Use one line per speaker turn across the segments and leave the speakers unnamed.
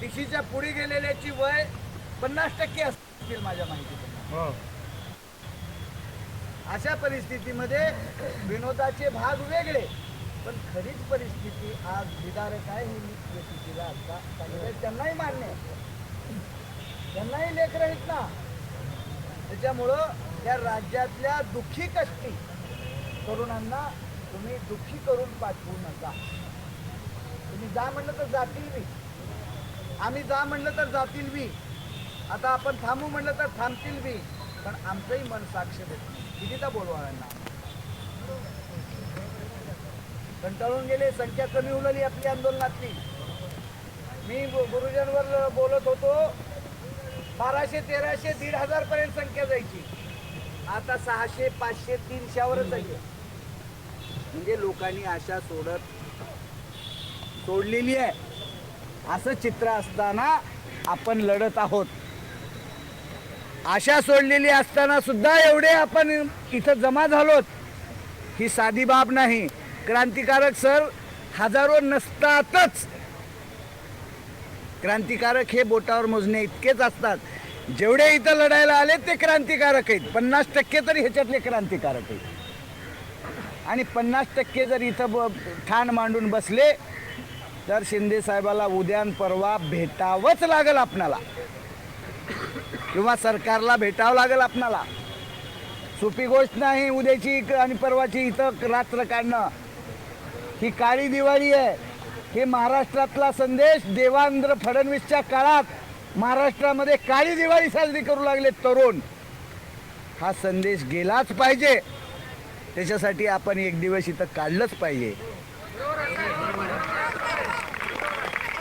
तिशीच्या पुढे गेलेल्याची वय पन्नास टक्के असतील माझ्या माहितीप्रमाणे अशा परिस्थितीमध्ये विनोदाचे भाग वेगळे पण खरीच परिस्थिती आज विदारक आहे ही मी आता त्यांनाही मान्य आहे. त्यांनाही लेकर आहेत ना. त्याच्यामुळं या राज्यातल्या दुःखी कष्टी तरुणांना तुम्ही दुःखी करून पाठवू नका. तुम्ही जा म्हणलं तर जातील बी. आम्ही जा म्हणलं तर जातील बी. आता आपण थांबू म्हणलं तर थांबतील बी. पण आमचंही मन साक्ष देत कितीदा बोलवाळ्यांना कंटाळून गेले संख्या कमी उलली आपली आंदोलनातली. मी गुरुजनवर बोलत होतो बाराशे तेराशे दीड हजार पर्यंत संख्या जायची. आता सहाशे पाचशे तीनशेवरच आहे म्हणजे लोकांनी आशा सोडत सोडलेली आहे. असं चित्र असताना आपण लढत आहोत. आशा सोडलेली असताना सुद्धा एवढे आपण इथं जमा झालोत. ही साधी बाब नाही. क्रांतिकारक सर हजारो नसतातच. क्रांतिकारक हे बोटावर मोजणे इतकेच असतात. जेवढे इथं लढायला आले ते क्रांतिकारक आहेत. पन्नास टक्के तरी ह्याच्यातले क्रांतिकारक आहेत. आणि पन्नास टक्के जर इथं ठाण मांडून बसले तर शिंदे साहेबाला परवा भेटावंच लागेल आपणाला. किंवा सरकारला भेटावं लागेल आपणाला. सोपी गोष्ट नाही उद्याची आणि परवाची इथं रात्र काढणं. ही काळी दिवाळी आहे. हे महाराष्ट्रातला संदेश देवांद्र फडणवीसच्या काळात महाराष्ट्रामध्ये काळी दिवाळी साजरी करू लागले तरुण. हा संदेश गेलाच पाहिजे. त्याच्यासाठी आपण एक दिवस इथं काढलंच पाहिजे.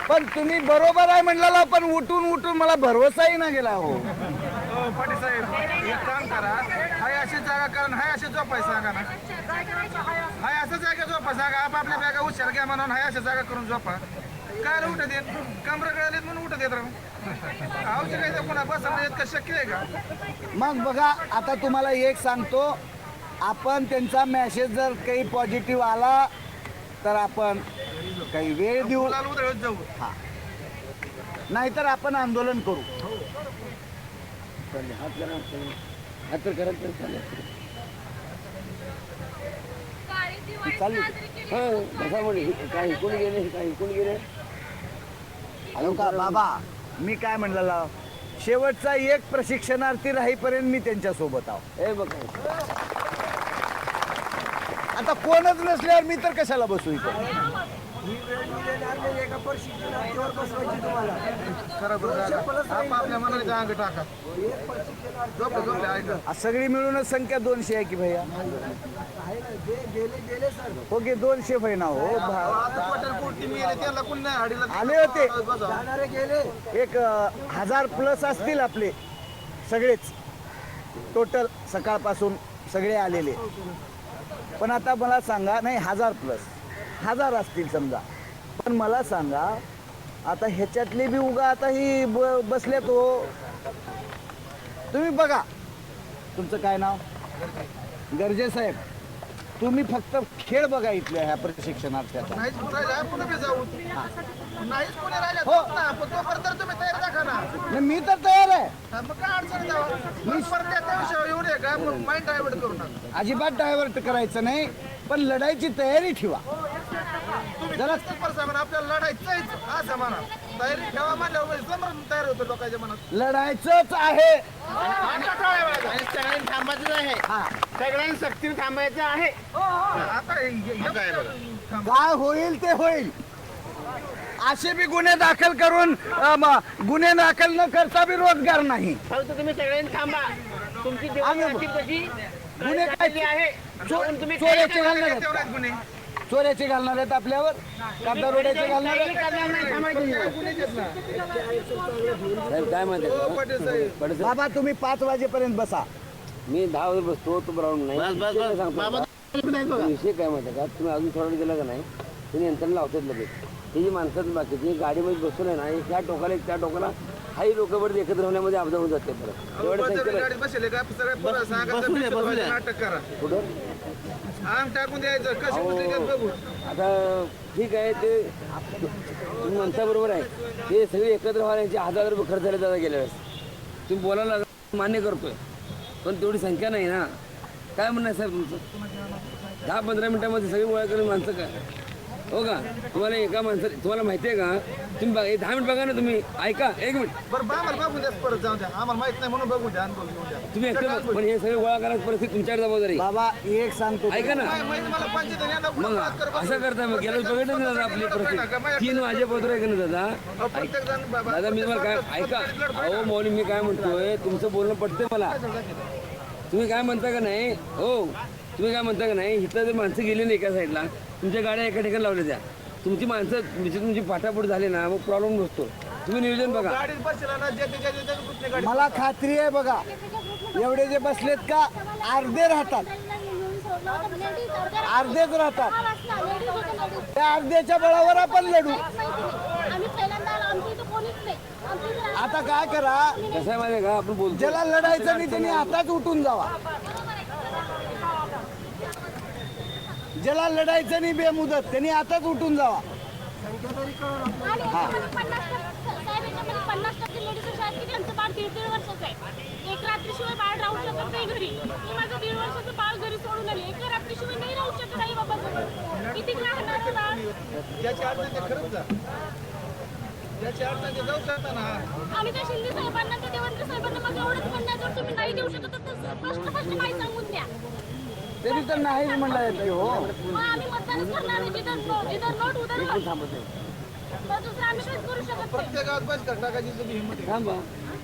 पण तुम्ही बरोबर आहे म्हणलेला पण उठून उठून मला भरवसाही ना गेला हो.
पाटील साहेब एक काम करा. हाय अशी जागा कारण हाय अशी झोपाय सांगा ना. हाय असं जागा झोपा आपापल्या बॅगा उशार घ्या म्हणून हाय अशा जागा करून झोपा काय कमरं गळालीत म्हणून उठत येत राहू. आवश्यक आहे ते पुन्हा बसणं इतकं शक्य आहे का?
मग बघा आता तुम्हाला एक सांगतो. आपण त्यांचा मेसेज जर काही पॉझिटिव्ह आला तर आपण काही वेळ देऊ. नाहीतर आपण आंदोलन करू. चालू.
काही कोणी गेले काही कोणी गेले?
का? बाबा मी काय म्हणलेला? शेवटचा एक प्रशिक्षणार्थी राहीपर्यंत मी त्यांच्यासोबत आहो.
हे बघ.
आता कोणच नसल्यावर मी तर कशाला बसू इथं?
मनाला अंग टाका. झोपले झोपले
सगळी मिळूनच संख्या दोनशे आहे की भैया? हो की दोनशे भैया हो भा-
आता पटेल कोटी मी गेले त्याला कोण नाही हाडीला
आले होते. एक अ, हजार प्लस असतील आपले. सगळेच. टोटल सकाळपासून सगळे आलेले. पण आता मला सांगा नाही हजार प्लस. हजार असतील समजा. पण मला सांगा आता ह्याच्यातले बी उगा आता ही ब बसलेत हो तुम्ही बघा. तुमचं काय नाव? गरजे साहेब तुम्ही फक्त खेळ बघा इथल्या ह्या प्रशिक्षणार्थ्याचा. हो. नाही, मी तर तयार आहे.
हा,
अजिबात डायव्हर्ट करायचं नाही पण लढायची तयारी ठेवा.
तुम्ही आपल्याला लढायचंच असं म्हणा. तयारी ठेवा म्हणल्यावर समोर तयार होतो लोकांच्या मनात.
लढायचंच आहे.
सगळ्यांनी थांबायचं आहे.
हा.
सगळ्यांनी सक्तीने थांबायचं आहे.
आता हे- हे- हे-.
काय होईल ते होईल. असे बी गुन्हे दाखल करून अ, म, गुन्हे दाखल न करता बी रोजगार नाही.
फक्त तुम्ही सगळ्यांनी थांबा. तुमची
आम्ही.
कशी
गुन्हे काय
आहे?
गुन्हे.
चोऱ्याचे घालणार आहेत आपल्यावर? का दरोड्याचे घालणार
काही काय म्हणते
बाबा तुम्ही पाच वाजेपर्यंत बसा.
मी दहा वाजता बसतो तो राहून नाही. विषय काय सांगतो विषय काय माहिती का तुम्ही अजून थोडा वेळ गेला का नाही? तुम्ही यंत्रणा लावतात लगेच. ही जी माणसाचं बाकीची गाडीमध्ये बसून आहे ना एक त्या टोकाला एक त्या टोकाला हाही लोक बरं एकत्र होण्यामध्ये अपघात होऊन जाते परत एवढं संख्येला
बसले नाटक करा.
कुठं?
टाकून द्यायचं. कशी बघू?
आता ठीक आहे ते तुम्ही म्हणता बरोबर आहे. हे सगळे एकत्र व्हायला यांचे हजार रुपये खर्च झाले दादा गेल्या वेळेस. तुम्ही बोलायला मान्य करतोय. पण तेवढी संख्या नाही ना. काय म्हणणं आहे साहेब तुमचं? दहा पंधरा मिनिटामध्ये सगळी गोळा करून माणसं काय? हो का? तुम्हाला एका माणसं तुम्हाला माहिती आहे का? तुम्ही बघा दहा मिनिट बघा ना तुम्ही. ऐका एक मिनिट.
बरं बा आम्हाला बघू द्या परत जाऊ द्या. आम्हाला माहीत नाही म्हणून बघू द्या अनुभव घेऊन द्या.
तुम्ही एकटे बघ- पण हे सगळे गोळा करायची परिस्थिती तुमच्याकडे जबाबदारी
बाबा एक सांगतो.
ऐका ना.
काय माहिती मला पंचायत आणि यांना कुठं
मग
बात कर बघू.
असं करता मग गेलं बघितलं ना दादा आपली परिस्थिती? तीन वाजेपर्यंत आहे का ना दादा?
अहो, प्रत्येक जण बाबा
दादा मी तुम्हाला काय ऐका. अहो मौली मी काय म्हणतोय तुमचं बोलणं पटतंय मला. तुम्ही काय म्हणता का नाही? हो. तुम्ही काय म्हणता का नाही? इथं जर माणसं गेली नाही एका साईडला तुमच्या गाड्या एका ठिकाणी लावल्या द्या तुमची माणसं म्हणजे तुमची पाठापोट झाली ना मग प्रॉब्लेम नसतो. तुम्ही नियोजन बघा.
गाडीत बसला ना
मला खात्री आहे बघा. एवढे जे बसलेत का अर्धे राहतात. अर्धेच राहतात. त्या अर्ध्याच्या बळावर आपण लढू. आता काय करा?
कसं आहे माहिती आहे का? आपण बोलतो.
ज्याला लढायचं नाही त्यांनी आताच उठून जावा. ज्याला लढायचं नाही बेमुदत त्यांनी आताच उठून जावा.
त्या शिंदे साहेबांना त्या देवेंद्र साहेबांना माझं एवढंच म्हणणं आहे, जर तुम्ही नाही देऊ शकत. तर स्पष्ट स्पष्ट काही सांगून द्या.
त्यांनी तर नाहीच म्हणलं येते हो.
तर नाही.
प्रत्येक कर टाकायची तुझी हिंमत.
थांबा.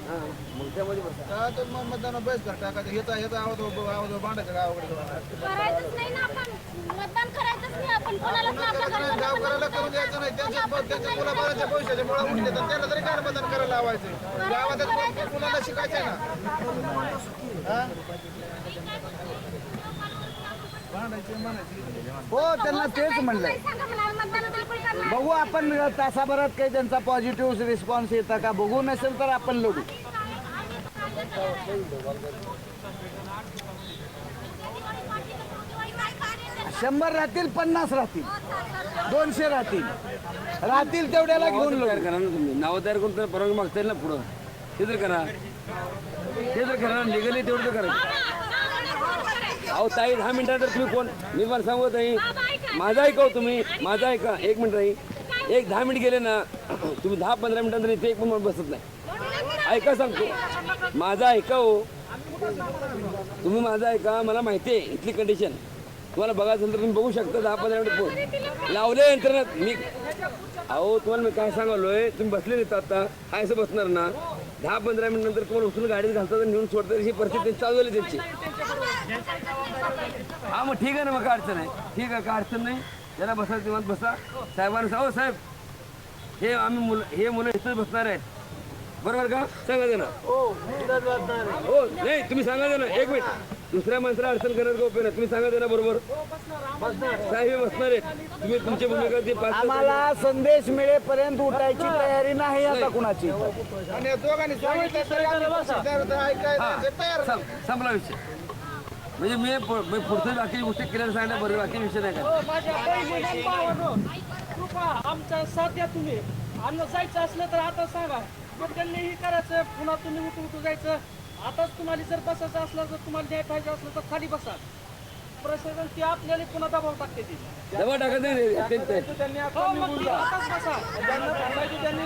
हां. मग त्यामध्ये
तर मग मतदान बस कर टाकायचं येता येता आवाज आवाज भांडायचं गावाकडे
नाही नाही नाही
नाही, गावकऱ्याला
मतदान
करून द्यायचं नाही. त्यांच्या त्यांच्या मुलाबाळाच्या
नाही.
भविष्याचे मुळे उठले तर त्यांना तरी काय मतदान करायला लावायचं? गावात मुलाला शिकायचं ना? हा?
त्यांना तेच म्हणलंय. बघू आपण तासाभरात काही त्यांचा पॉझिटिव्ह रिस्पॉन्स येता का? बघू नसेल तर आपण लढू. शंभर राहतील पन्नास राहतील. दोनशे राहतील. राहतील तेवढ्याला घेऊन
तयार
लढू.
करा ना तुम्ही. नावं तयार करून तर परवानगी मागता येईल ना पुढं. ते तर करा. ते तर करा. लिगली तेवढं तर करा. अहो ताई दहा मिनिटानंतर तर तुम्ही कोण मी पण सांगू ताई. माझं ऐकाव हो तुम्ही. माझं ऐका. एक मिनिट नाही एक दहा मिनिट गेले ना तुम्ही दहा पंधरा मिनिटांतर इथे एक पण बसत नाही. ऐका सांगतो. माझं ऐका हो. तुम्ही माझं ऐका. मला माहिती आहे इथली कंडिशन तुम्हाला बघायचं असेल तर तुम्ही बघू शकता. दहा पंधरा मिनिट फोन. लावले यंत्रणात मी अहो तुम्हाला मी काय सांगालोय? तुम्ही बसले नाही आता. काय असं बसणार ना? दहा पंधरा मिनिट नंतर तुम्हाला उचलून गाडीत घालतात नेऊन सोडतात ही परिस्थिती चालू झाली त्यांची. हा मग ठीक आहे ना मग काय अडचण आहे ठीक आहे काय अडचण नाही. त्याला बसा निवांत बसा. साहेबांना सांगा "हो साहेब. हे आम्ही मुलं हे मुलं इथंच बसणार आहेत. बरोबर का? सांगा दे ना हो नाही तुम्ही सांगा ना एक मिनिट. दुसऱ्या माणसाला अडचण करणार का उपयोग नाही? तुम्ही सांगा दे ना बरोबर साहेब हे बसणार आहेत. तुम्ही तुमची भूमिका ती पाच
आम्हाला संदेश मिळेपर्यंत उठायची तयारी नाही आता कुणाची.
आणि दोघांनी सांगितलं तरी आम्ही
संपला विषय. म्हणजे मी मी पुढच्या बाकी गोष्टी केल्याला सांगितलं बरोबर बाकी विषय नाही का
कृपा आमच्या साथ द्या तुम्ही. अन्न जायचं असलं तर आता सांगा. त्यांनी हे करायचं पुन्हा तुम्ही उठू उठू जायचं. आताच तुम्हाला जर बसायचं असलं तर तुम्हाला न्याय पाहिजे असलं तर खाली बसा. प्रशासन ते आपल्याला पुन्हा दबाव टाकते ती.
दबा टाकत नाही
त्यांनी